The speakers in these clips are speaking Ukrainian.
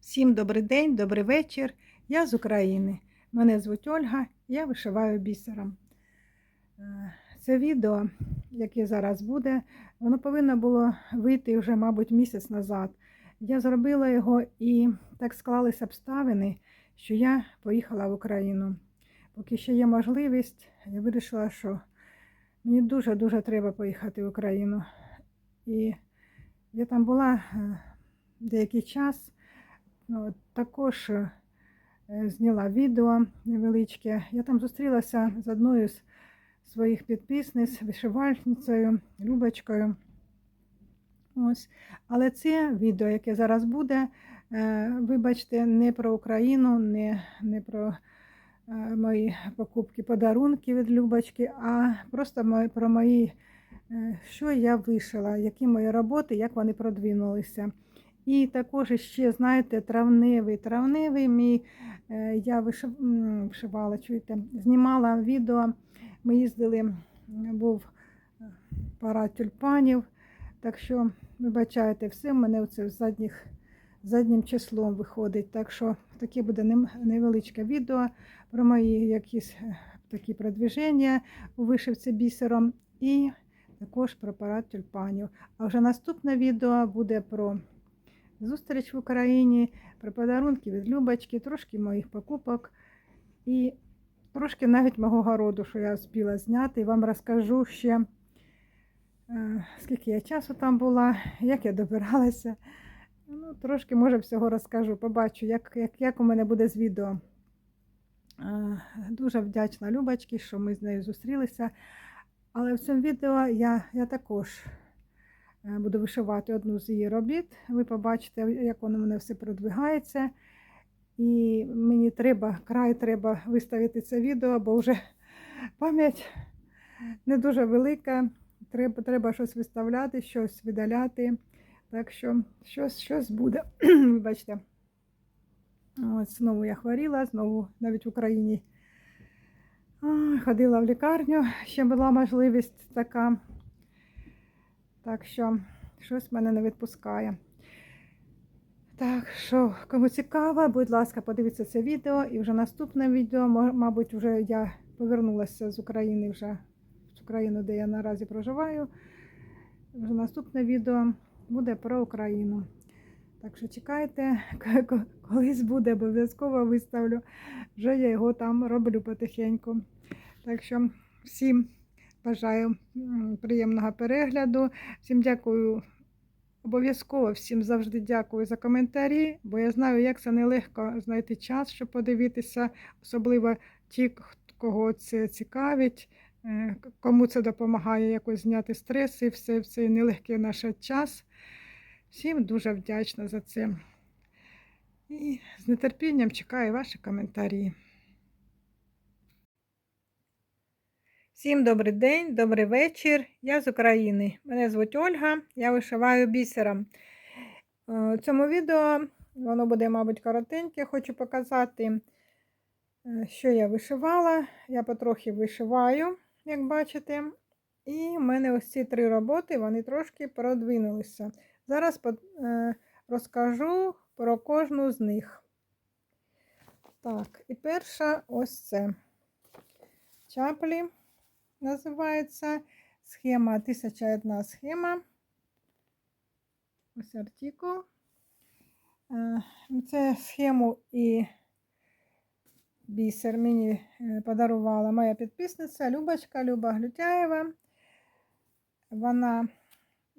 Всім добрий день, добрий вечір. Я з України. Мене звуть Ольга, я вишиваю бісером. Е, Це відео, яке зараз буде, воно повинно було вийти вже, мабуть, місяць назад. Я зробила його і так склалися обставини, що я поїхала в Україну. Поки ще є можливість, я вирішила, що мені дуже-дуже треба поїхати в Україну. І я там була е, деякий час. Також е, зняла відео невеличке. Я там зустрілася з одною з своїх підписниць, вишивальницею, Любочкою. Ось. Але це відео, яке зараз буде, е, вибачте, не про Україну, не, не про е, мої покупки подарунки від Любочки, а просто про мої, що я вишила, які мої роботи, як вони продвинулися. І також ще, знаєте, травневий. Травневий мій е, я вишивала, чуєте, знімала відео. Ми їздили, був е, парад тюльпанів. Так що, вибачайте, все в мене оце в задніх, заднім числом виходить. Так що таке буде невеличке відео про мої якісь е, такі продвіження у вишивці бісером. І також про парад тюльпанів. А вже наступне відео буде про зустріч в Україні, про подарунки від Любочки, трошки моїх покупок і трошки навіть мого городу, що я успіла зняти. І вам розкажу ще, е, скільки я часу там була, як я добиралася. Ну, трошки, може, всього розкажу. Побачу, як, як, як у мене буде з відео. Е, Дуже вдячна Любочці, що ми з нею зустрілися. Але в цьому відео я, я також Буду вишивати одну з її робіт. Ви побачите, як воно мене все продвигається. І мені треба, край треба виставити це відео, бо вже пам'ять не дуже велика. Треба, треба щось виставляти, щось видаляти. Так що щось, щось буде. Вибачте. Ось знову я хворіла, знову навіть в Україні ходила в лікарню. Ще була можливість така. Так що щось мене не відпускає. Так що, кому цікаво, будь ласка, подивіться це відео. І вже наступне відео, мабуть, вже я повернулася з України вже в цю країну, де я наразі проживаю. Вже наступне відео буде про Україну. Так що чекайте, колись буде, обов'язково виставлю. Вже я його там роблю потихеньку. Так що всім бажаю приємного перегляду. Всім дякую. Обов'язково всім завжди дякую за коментарі, бо я знаю, як це нелегко знайти час, щоб подивитися, особливо ті, кого це цікавить, е, кому це допомагає якось зняти стрес і все в цей нелегкий наш час. Всім дуже вдячна за це. І з нетерпінням чекаю ваші коментарі. Всім добрий день, добрий вечір. Я з України. Мене звуть Ольга, я вишиваю бісером. Е, У цьому відео воно буде, мабуть, коротеньке. Хочу показати, е, що я вишивала. Я потрохи вишиваю, як бачите. І в мене ось ці три роботи вони трошки продвинулися. Зараз е, розкажу про кожну з них. Так, і перша ось це. Чаплі називається схема 1001 схема. Ось артикул. Е, Це схему і бісер мені е, подарувала моя підписниця Любочка Люба Глютяєва. Вона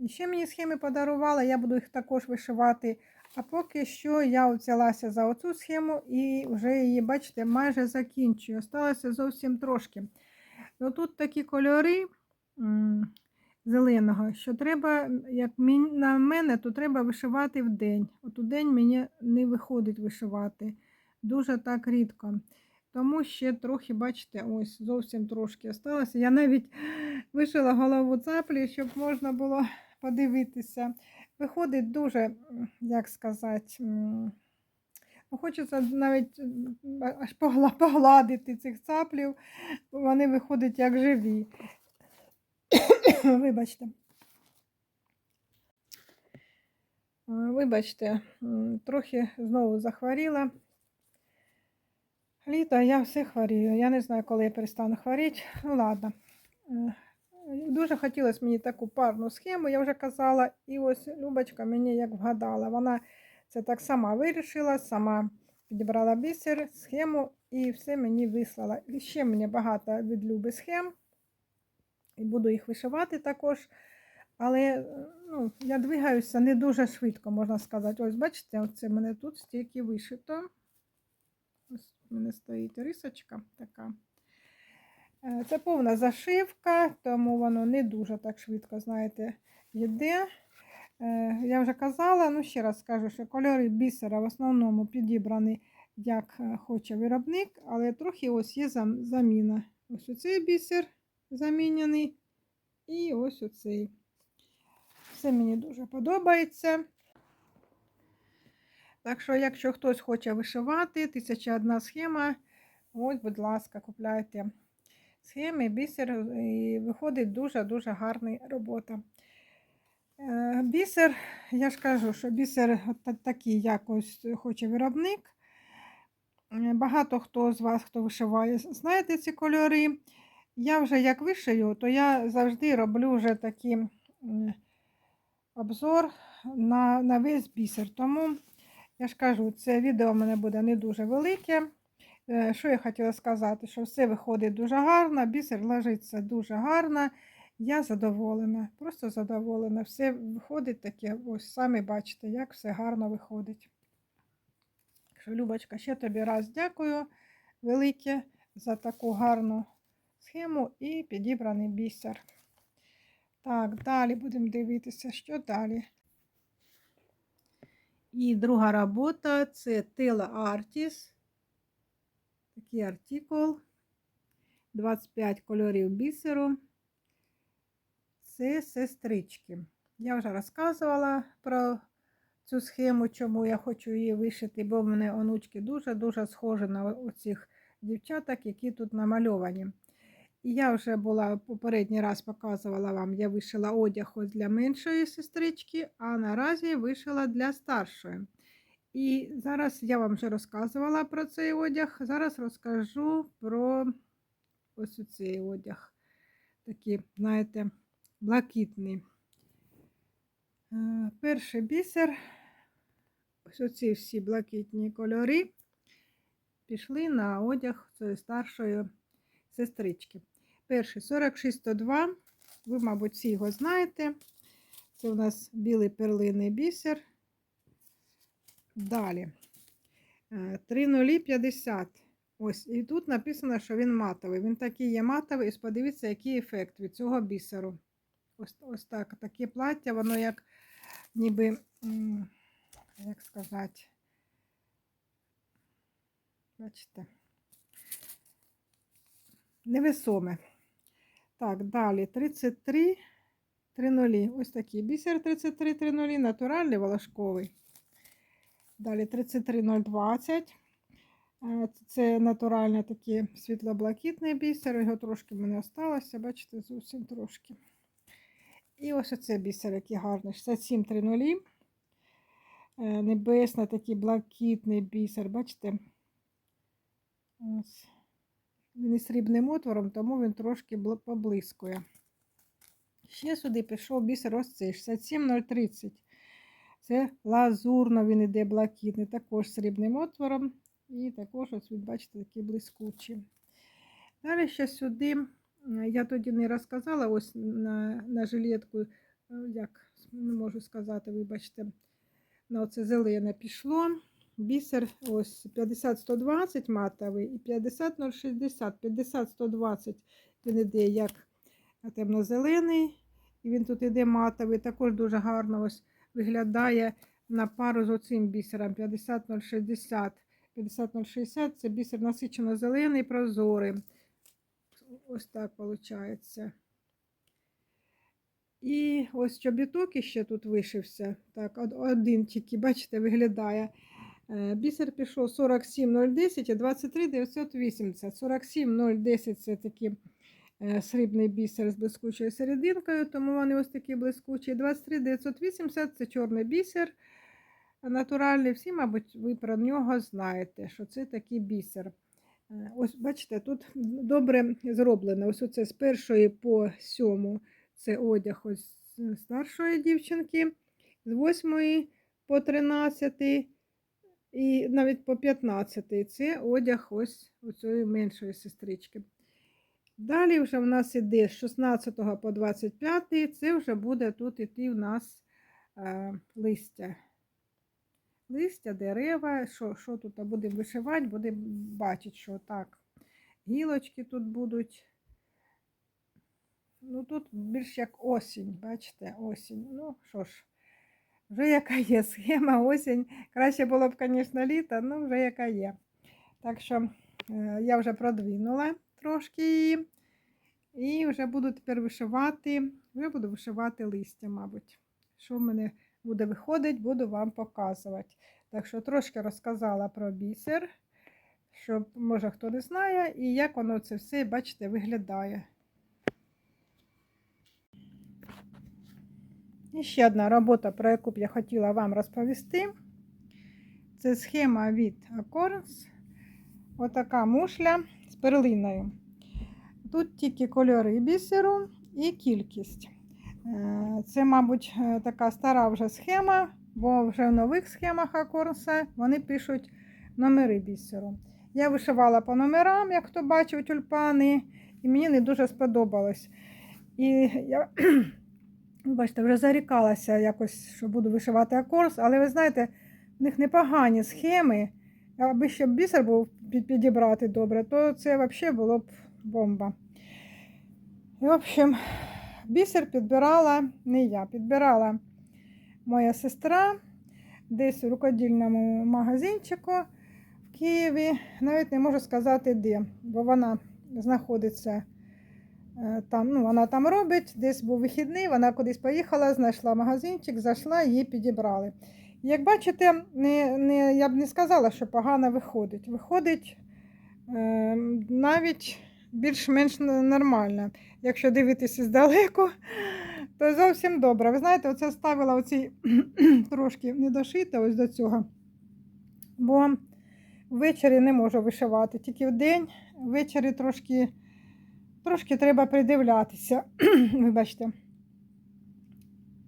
ще мені схеми подарувала, я буду їх також вишивати. А поки що я взялася за оцю схему і вже її, бачите, майже закінчую. Осталося зовсім трошки. Ну, тут такі кольори зеленого, що треба, як на мене, то треба вишивати в день. От у день мені не виходить вишивати. Дуже так рідко. Тому ще трохи, бачите, ось зовсім трошки осталося. Я навіть вишила голову цаплі, щоб можна було подивитися. Виходить дуже, як сказати, хочеться навіть аж погладити цих цаплів, вони виходять як живі. Вибачте. Вибачте, трохи знову захворіла. Літо, я все хворію. Я не знаю, коли я перестану хворіти. Ну ладно. Е, Дуже хотілося мені таку парну схему, я вже казала, і ось Любочка мені як вгадала. Вона це так сама вирішила, сама підібрала бісер, схему і все мені вислала. І ще мені багато від Люби схем. І буду їх вишивати також. Але е, ну, я двигаюся не дуже швидко, можна сказати. Ось, бачите, оце в мене тут стільки вишито. Ось в мене стоїть рисочка така. Е, Це повна зашивка, тому воно не дуже так швидко, знаєте, йде. Е, Я вже казала, ну ще раз скажу, що кольори бісера в основному підібрані, як е, хоче виробник, але трохи ось є заміна. Ось оцей бісер заміняний, і ось оцей. Все мені дуже подобається. Так що, якщо хтось хоче вишивати, тисяча одна схема, ось, будь ласка, купляйте схеми, бісер, і виходить дуже-дуже гарна робота. Е, Бісер, я ж кажу, що бісер такий якось хоче виробник. Е, Багато хто з вас, хто вишиває, знаєте ці кольори. Я вже як вишию, то я завжди роблю вже такий обзор на, на весь бісер. Тому я ж кажу, це відео в мене буде не дуже велике. Е, Що я хотіла сказати? Що все виходить дуже гарно, бісер ложиться дуже гарно. Я задоволена, просто задоволена. Все виходить таке, ось самі бачите, як все гарно виходить. Любочка, ще тобі раз дякую велике за таку гарну схему і підібраний бісер. Так, далі будемо дивитися, що далі. І друга робота це Tela Artis. Такий артикул. 25 кольорів бісеру. Це сестрички. Я вже розказувала про цю схему, чому я хочу її вишити, бо в мене онучки дуже-дуже схожі на оцих дівчаток, які тут намальовані. І я вже була попередній раз показувала вам, я вишила одяг ось для меншої сестрички, а наразі вишила для старшої. І зараз я вам вже розказувала про цей одяг. Зараз розкажу про ось цей одяг. Такий, знаєте, блакитний. Е, Перший бісер, ось оці всі блакитні кольори пішли на одяг цієї старшої сестрички. Перший 4602. Ви, мабуть, всі його знаєте. Це у нас білий перлиний бісер. Далі. Е, 3050. Ось, і тут написано, що він матовий. Він такий є матовий, і подивіться, який ефект від цього бісеру. Ось, ось так. Таке плаття, воно як ніби, як сказати, бачите, невесоме. Так, далі 33 30. Ось такий бісер 33 30, натуральний волошковий. Далі 33020. Е, Це натуральний такий світло-блакитний бісер. Його трошки мене залишилося, бачите, зовсім трошки. І ось оце бісер, який гарний. 6730. Е, Небесний такий блакитний бісер, бачите? Ось. Він із срібним отвором, тому він трошки поблискує. Ще сюди пішов бісер ось цей 67030. Це лазурно, він іде блакитний, також срібним отвором. І також, ось бачите, такі блискучі. Далі ще сюди, я тоді не розказала, ось на, на жилетку, е, як не можу сказати, вибачте, на оце зелене пішло. Бісер ось 50-120 матовий і 50-060. 50-120 він іде як темно-зелений, і він тут іде матовий. Також дуже гарно ось виглядає на пару з оцим бісером 50-060. 50-060 це бісер насичено зелений, прозорий. Ось так виходить. І ось чобіток іще тут вишився. Так, один тільки, бачите, виглядає. Е, Бісер пішов 47010 і 23980. 47010 це такий е, срібний бісер з блискучою серединкою, тому вони ось такі блискучі. 23980 це чорний бісер. натуральний, всі, мабуть, ви про нього знаєте, що це такий бісер. Ось, бачите, тут добре зроблено. Ось оце з першої по сьому це одяг ось старшої дівчинки, з восьмої по 13 і навіть по 15 це одяг ось у цієї меншої сестрички. Далі вже в нас іде з 16 по 25, це вже буде тут іти в нас е, листя. Листя, дерева, що, що тут будемо вишивати, будемо бачити, що так. Гілочки тут будуть. Ну, тут більш як осінь, бачите, осінь. Ну, що ж, вже яка є схема, осінь. Краще було б, звісно, літо, ну вже яка є. Так що е, я вже продвинула трошки її. І вже буду тепер вишивати, вже буду вишивати листя, мабуть. Що в мене буде виходити, буду вам показувати. Так що трошки розказала про бісер, щоб, може, хто не знає, і як воно це все, бачите, виглядає. І ще одна робота, про яку б я хотіла вам розповісти. Це схема від Accords. Отака мушля з перлиною. Тут тільки кольори бісеру і кількість. Е, Це, мабуть, е, така стара вже схема, бо вже в нових схемах Акорса вони пишуть номери бісеру. Я вишивала по номерам, як хто бачив тюльпани, і мені не дуже сподобалось. І я, бачите, вже зарікалася якось, що буду вишивати акорс, але ви знаєте, в них непогані схеми. Аби ще бісер був підібрати добре, то це взагалі було б бомба. І, в общем, бісер підбирала не я, підбирала моя сестра десь у рукодільному магазинчику в Києві. Навіть не можу сказати де, бо вона знаходиться е, там, ну, вона там робить, десь був вихідний, вона кудись поїхала, знайшла магазинчик, зайшла, її підібрали. Як бачите, не, не, я б не сказала, що погано виходить. Виходить е, навіть більш-менш н- нормально. Якщо дивитися здалеку, то зовсім добре. Ви знаєте, оце ставила оці трошки недошите ось до цього. Бо ввечері не можу вишивати, тільки в день, ввечері трошки, трошки треба придивлятися. Вибачте.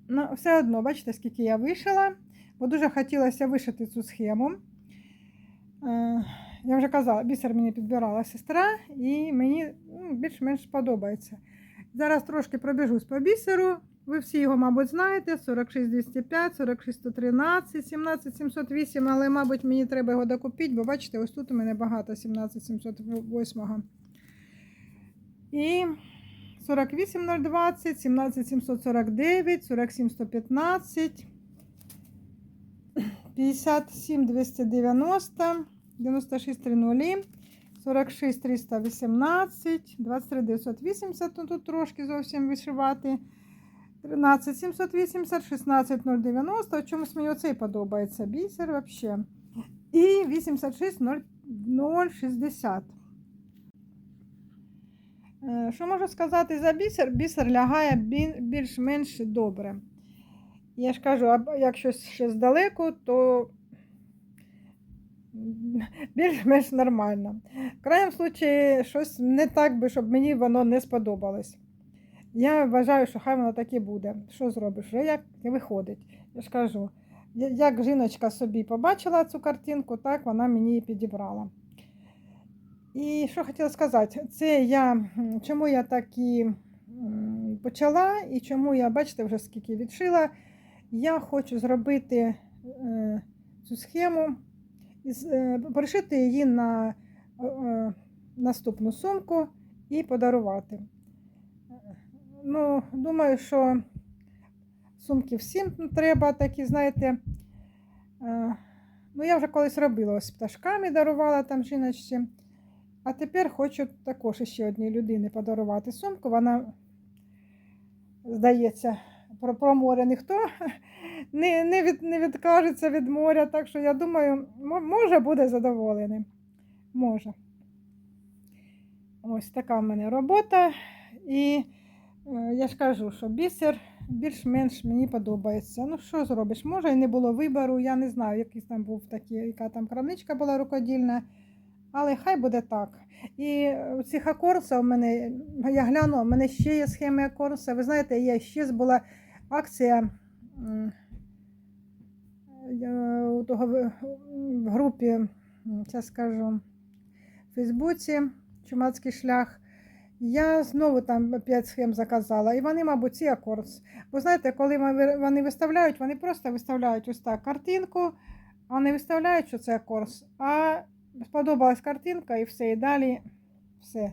Ну, все одно, бачите, скільки я вишила, бо дуже хотілося вишити цю схему. Я вже казала, бісер мені підбирала сестра, і мені ну, більш-менш подобається. Зараз трошки пробіжусь по бісеру. Ви всі його, мабуть, знаєте: 46205, 46113, 17708, але, мабуть, мені треба його докупити, бо бачите, ось тут у мене багато 17708. І 48020, 17749, 47115, 57290, 9630, 46318, 23980, ну тут трошки зовсім вишивати. 13780, 16090, чомусь мені оцей подобається бісер взагалі. І 86060. Е, Що можу сказати за бісер? Бісер лягає більш-менш добре. Я ж кажу, якщо ще здалеку, то більш-менш нормально. В крайньому случаї, щось не так би, щоб мені воно не сподобалось. Я вважаю, що хай воно так і буде. Що зробиш? Вже як виходить. Я ж кажу, як жіночка собі побачила цю картинку, так вона мені її підібрала. І що хотіла сказати, це я чому я так і почала, і чому я, бачите, вже скільки відшила. Я хочу зробити е, цю схему, е, пришити її на е, е, наступну сумку і подарувати. Ну, думаю, що сумки всім треба такі, знаєте. Ну, я вже колись робила ось пташками, дарувала там жіночці. А тепер хочу також ще одній людині подарувати сумку. Вона, здається, про, про море ніхто не, не, від, не відкажеться від моря. Так що я думаю, може буде задоволений. Може. Ось така в мене робота. І е, я ж кажу, що бісер більш-менш мені подобається. Ну, що зробиш? Може, і не було вибору, я не знаю, який там був такий, яка там крамничка була рукодільна. Але хай буде так. І у цих акорса у мене, я глянула, у мене ще є схеми акорса. Ви знаєте, є ще була акція у того в групі, зараз скажу, в Фейсбуці Чумацький шлях. Я знову там 5 схем заказала, і вони, мабуть, ці акорс. Бо знаєте, коли вони виставляють, вони просто виставляють ось так картинку, а не виставляють, що це акорс. А сподобалась картинка і все. І далі все.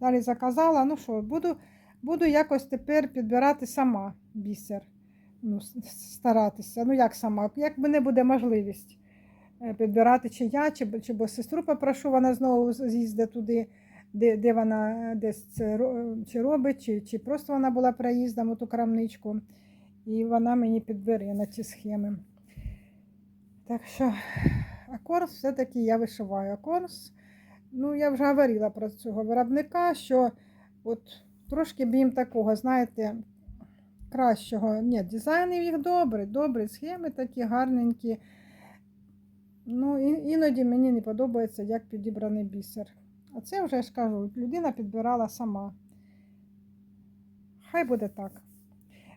Далі заказала. Ну що, буду, буду якось тепер підбирати сама бісер. Ну, старатися. Ну, як сама, як мене буде можливість е, підбирати, чи я, чи, чи бо сестру попрошу, вона знову з'їздить туди, де, де вона десь це чи робить, чи, чи просто вона була проїздом у ту крамничку. І вона мені підбере на ці схеми. Так що акорс все-таки я вишиваю акорс. Ну, я вже говорила про цього виробника, що от трошки б їм такого, знаєте, кращого. Ні, дизайнів їх добрий, добрі схеми такі гарненькі. Ну, іноді мені не подобається, як підібраний бісер. А це вже я ж кажу, людина підбирала сама. Хай буде так.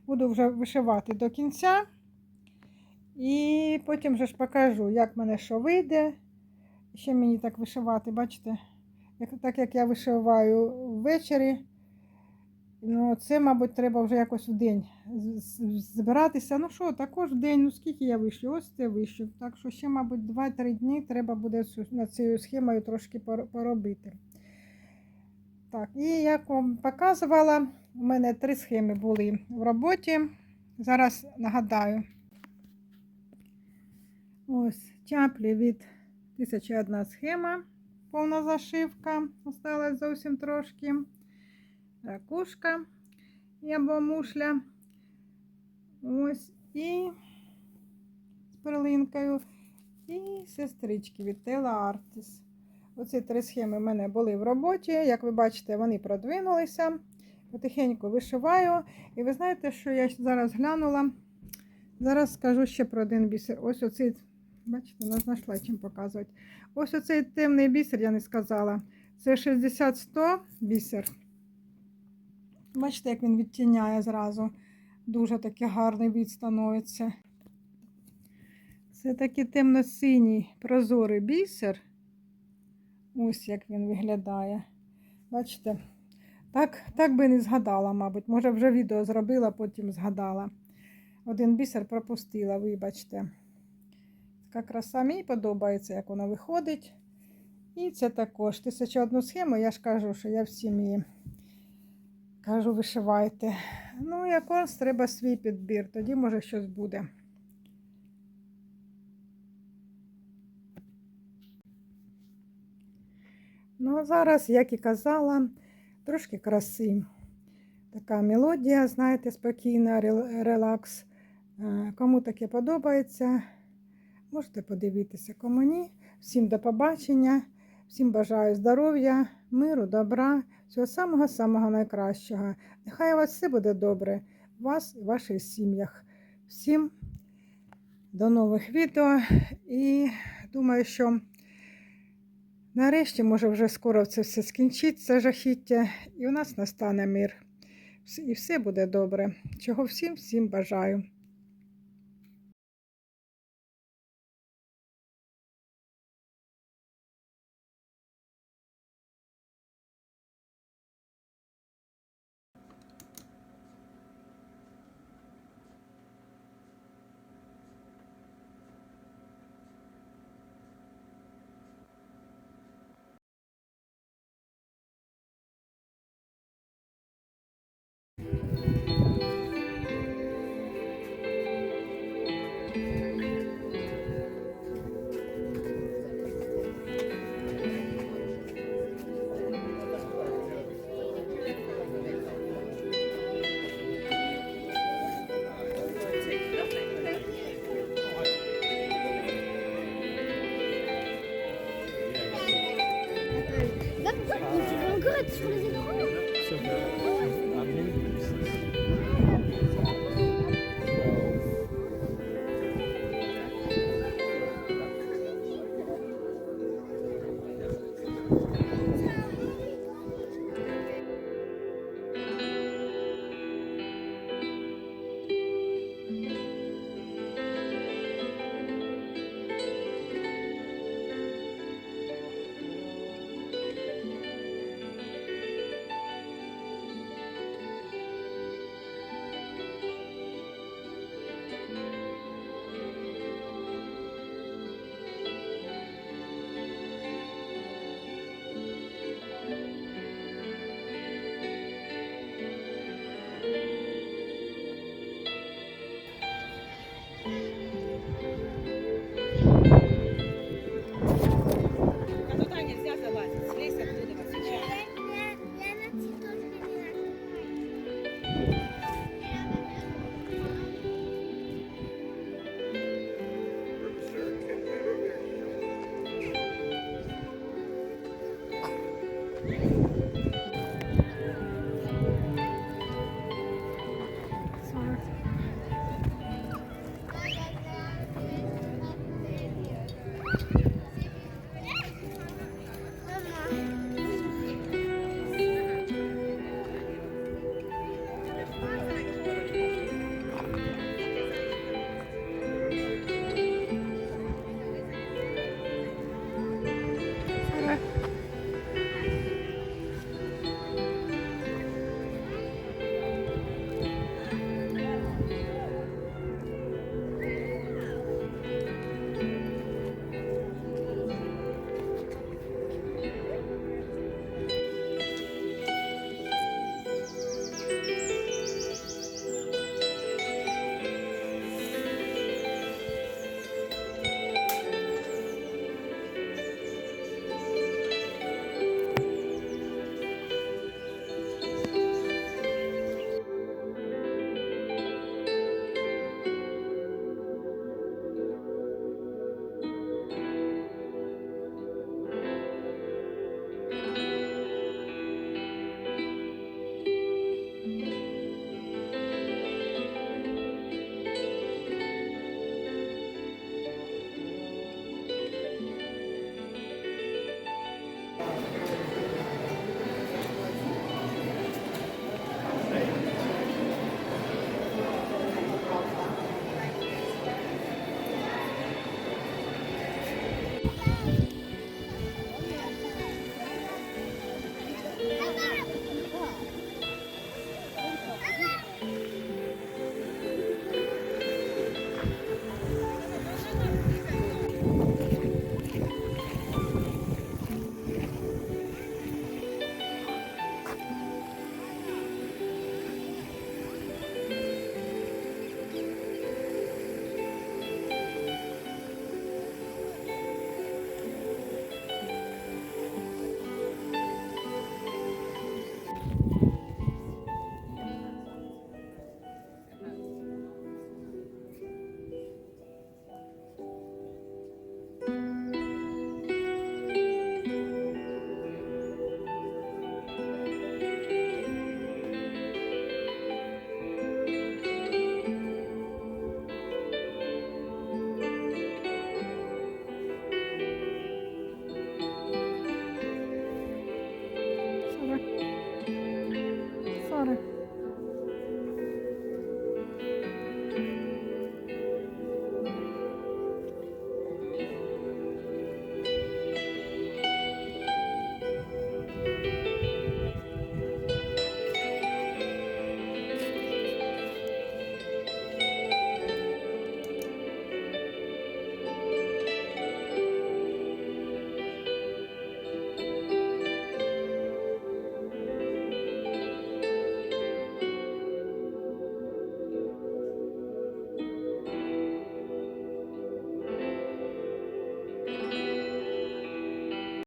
Буду вже вишивати до кінця. І потім вже ж покажу, як мене що вийде. Ще мені так вишивати, бачите, так як я вишиваю ввечері. Ну, це, мабуть, треба вже якось в день збиратися. Ну що, також в день, ну скільки я вишлю? Ось це вишлю. Так що ще, мабуть, 2-3 дні треба буде над цією схемою трошки поробити. Так, і як вам показувала, у мене три схеми були в роботі. Зараз нагадаю. Ось чаплі від 1001 схема, повна зашивка, осталась зовсім трошки. Ракушка або мушля. Ось і з перлинкою. І сестрички від Tela Artis. Оці три схеми в мене були в роботі. Як ви бачите, вони продвинулися. Потихеньку вишиваю. І ви знаєте, що я зараз глянула. Зараз скажу ще про один бісер. Ось оцей, бачите, не знайшла чим показувати. Ось оцей темний бісер, я не сказала. Це 60-100 бісер. Бачите, як він відтіняє зразу. Дуже такий гарний від становиться. Це такий темно-синій прозорий бісер. Ось як він виглядає. Бачите? Так, так би не згадала, мабуть. Може, вже відео зробила, потім згадала. Один бісер пропустила, вибачте. Така краса мені подобається, як вона виходить. І це також тисяча одну схему, я ж кажу, що я всім її кажу, вишивайте. Ну, якось треба свій підбір, тоді може щось буде. Ну, а зараз, як і казала, трошки краси. Така мелодія, знаєте, спокійна, релакс. Е, Кому таке подобається, можете подивитися, кому ні. Всім до побачення, всім бажаю здоров'я, миру, добра, всього самого-самого найкращого. Нехай у вас все буде добре, вас і ваших сім'ях. Всім до нових відео і думаю, що нарешті, може, вже скоро це все скінчиться жахіття, і у нас настане мир. І все буде добре. Чого всім всім бажаю.